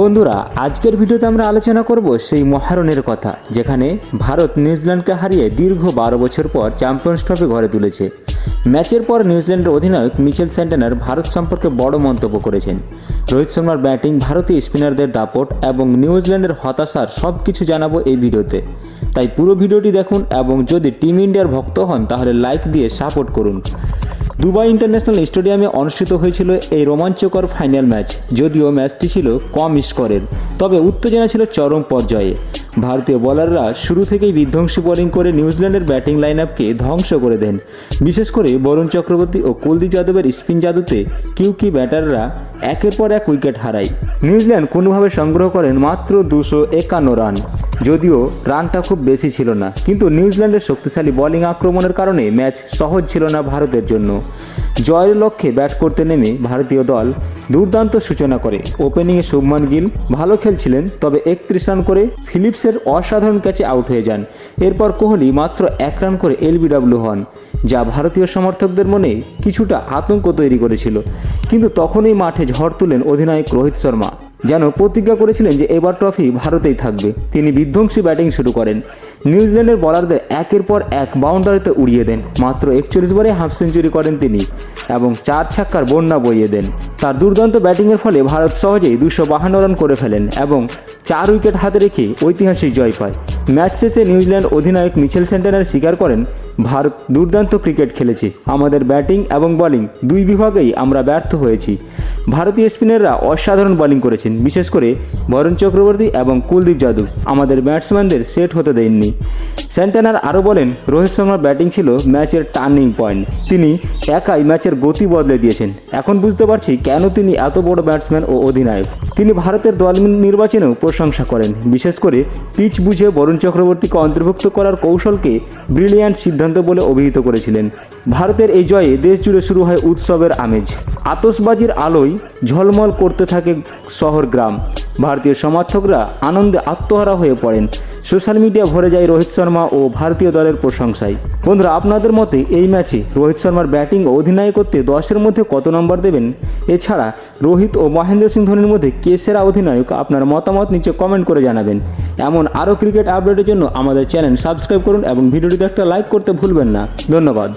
বন্ধুরা, আজকের ভিডিওতে আমরা আলোচনা করব সেই মহারণের কথা, যেখানে ভারত নিউজিল্যান্ডকে হারিয়ে দীর্ঘ বারো বছর পর চ্যাম্পিয়ন্স ট্রফি ঘরে তুলেছে। ম্যাচের পর নিউজিল্যান্ডের অধিনায়ক মিচেল স্যান্টেনার ভারত সম্পর্কে বড় মন্তব্য করেছেন। রোহিত শর্মার ব্যাটিং, ভারতীয় স্পিনারদের দাপট এবং নিউজিল্যান্ডের হতাশার সব কিছু জানাব এই ভিডিওতে। তাই পুরো ভিডিওটি দেখুন এবং যদি টিম ইন্ডিয়ার ভক্ত হন, তাহলে লাইক দিয়ে সাপোর্ট করুন। দুবাই ইন্টারন্যাশনাল স্টেডিয়ামে অনুষ্ঠিত হয়েছিল এই রোমাঞ্চকর ফাইনাল ম্যাচ, যদিও ম্যাচটি ছিল কম স্কোরের, তবে উত্তেজনা ছিল চরম পর্যায়ে। ভারতীয় বোলাররা শুরু থেকেই বিধ্বংসী বোলিং করে নিউজিল্যান্ডের ব্যাটিং লাইন আপকে ধ্বংস করে দেন। বিশেষ করে বরুণ চক্রবর্তী ও কুলদীপ যাদবের স্পিন জাদুতে কিউকি ব্যাটাররা একের পর এক উইকেট হারায়। নিউজিল্যান্ড কোনোভাবে সংগ্রহ করেন মাত্র দুশো একান্ন রান। যদিও রানটা খুব বেশি ছিল না, কিন্তু নিউজিল্যান্ডের শক্তিশালী বোলিং আক্রমণের কারণে ম্যাচ সহজ ছিল না ভারতের জন্য। জয়ের লক্ষ্যে ব্যাট করতে নেমে ভারতীয় দল দুর্দান্ত সূচনা করে। ওপেনিংয়ে শুভমান গিল, ভালো খেলছিলেন, তবে একত্রিশ রান করে ফিলিপসের অসাধারণ ক্যাচে আউট হয়ে যান। এরপর কোহলি মাত্র এক রান করে এলবিডব্লিউ হন, যা ভারতীয় সমর্থকদের মনে কিছুটা আতঙ্ক তৈরি করেছিল। কিন্তু তখনই মাঠে ঝড় তুলেন অধিনায়ক রোহিত শর্মা। যেন প্রতিজ্ঞা করেছিলেন যে এবার ট্রফি ভারতেই থাকবে। তিনি বিধ্বংসী ব্যাটিং শুরু করেন। নিউজিল্যান্ডের বলারদের একের পর এক বাউন্ডারিতে উড়িয়ে দেন। মাত্র একচল্লিশ বারে হাফ সেঞ্চুরি করেন তিনি এবং চার ছাক্কার বন্যা বইয়ে দেন। তার দুর্দান্ত ব্যাটিংয়ের ফলে ভারত সহজেই দুশো বাহান্ন রান করে ফেলেন এবং চার উইকেট হাতে রেখে ঐতিহাসিক জয় পায়। ম্যাচ শেষে নিউজিল্যান্ড অধিনায়ক মিচেল সেন্টেনার স্বীকার করেন, ভারত দুর্দান্ত ক্রিকেট খেলেছে। আমাদের ব্যাটিং এবং বোলিং দুই বিভাগেই আমরা ব্যর্থ হয়েছি। ভারতীয় স্পিনাররা অসাধারণ বোলিং করেছেন, বিশেষ করে বরুণ চক্রবর্তী এবং কুলদীপ যাদব। আমাদের ব্যাটসম্যানদের সেট হতে দেননি। সেন্টেনার আরও বলেন, রোহিত শর্মার ব্যাটিং ছিল ম্যাচের টার্নিং পয়েন্ট তিনি একাই ম্যাচের গতি বদলে দিয়েছেন। এখন বুঝতে পারছি কেন তিনি এত বড় ব্যাটসম্যান ও অধিনায়ক। তিনি ভারতের দল নির্বাচনেও প্রশংসা করেন। বিশেষ করে পিচ বুঝে বরুণ চক্রবর্তীকে অন্তর্ভুক্ত করার কৌশলকে ব্রিলিয়ান্ট সিদ্ধান্ত বলে অভিহিত করেছিলেন। ভারতের এই জয়ে দেশ জুড়ে শুরু হয় উৎসবের আমেজ। আতসবাজির আলোয় ঝলমল করতে থাকে শহর গ্রাম। ভারতীয় সমর্থকরা আনন্দে আত্মহারা হয়ে পড়েন। সোশ্যাল মিডিয়া ভরে যায় রোহিত শর্মা ও ভারতীয় দলের প্রশংসায়। বন্ধুরা, আপনাদের মতে এই ম্যাচে রোহিত শর্মার ব্যাটিং ও অধিনায়কত্বে দশের মধ্যে কত নম্বর দেবেন? এছাড়া রোহিত ও মহেন্দ্র সিং ধোনির মধ্যে কে সেরা অধিনায়ক? আপনার মতামত নিচে কমেন্ট করে জানাবেন। এমন আরও ক্রিকেট আপডেটের জন্য আমাদের চ্যানেল সাবস্ক্রাইব করুন এবং ভিডিওটিতে একটা লাইক করতে ভুলবেন না। ধন্যবাদ।